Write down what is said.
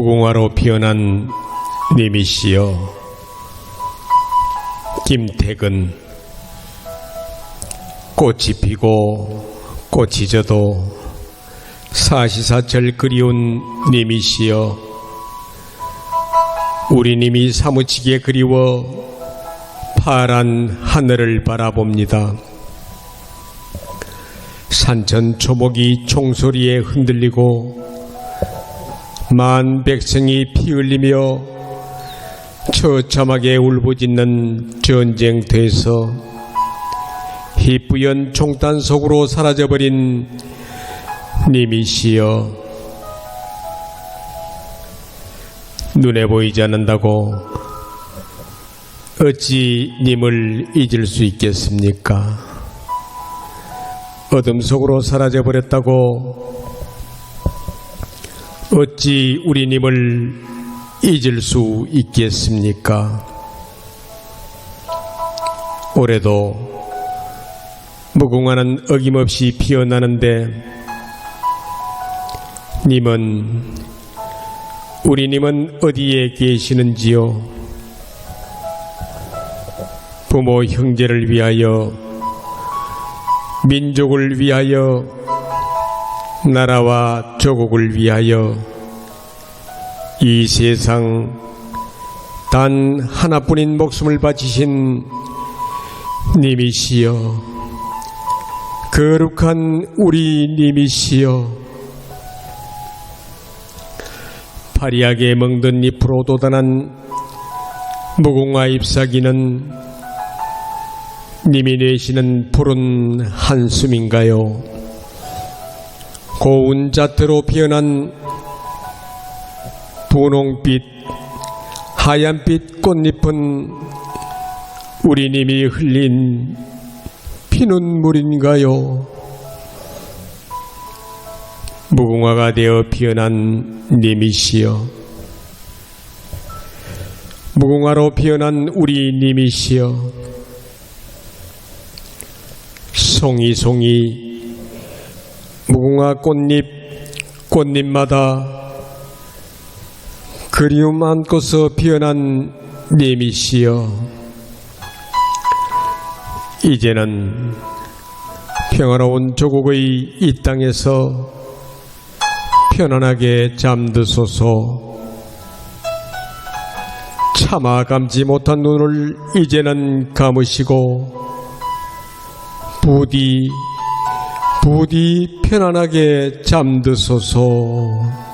무궁화로 피어난 님이시여 김택은 꽃이 피고 꽃이 져도 사시사철 그리운 님이시여 우리 님이 사무치게 그리워 파란 하늘을 바라봅니다. 산천 초목이 총소리에 흔들리고 만 백성이 피 흘리며 처참하게 울부짖는 전쟁터에서 희뿌연 총탄 속으로 사라져버린 님이시여 눈에 보이지 않는다고 어찌 님을 잊을 수 있겠습니까? 어둠 속으로 사라져 버렸다고 어찌 우리님을 잊을 수 있겠습니까? 올해도 무궁화는 어김없이 피어나는데 님은 우리님은 어디에 계시는지요? 부모 형제를 위하여 민족을 위하여 나라와 조국을 위하여 이 세상 단 하나뿐인 목숨을 바치신 님이시여 거룩한 우리 님이시여 파리하게 멍든 잎으로 돋아난 무궁화 잎사귀는 님이 내시는 푸른 한숨인가요? 고운 자태로 피어난 분홍빛, 하얀빛 꽃잎은 우리 님이 흘린 피눈물인가요? 무궁화가 되어 피어난 님이시여. 무궁화로 피어난 우리 님이시여. 송이송이 무궁화 꽃잎 꽃잎마다 그리움 안고서 피어난 님이시여. 이제는 평화로운 조국의 이 땅에서 편안하게 잠드소서. 차마 감지 못한 눈을 이제는 감으시고 부디 부디 편안하게 잠드소서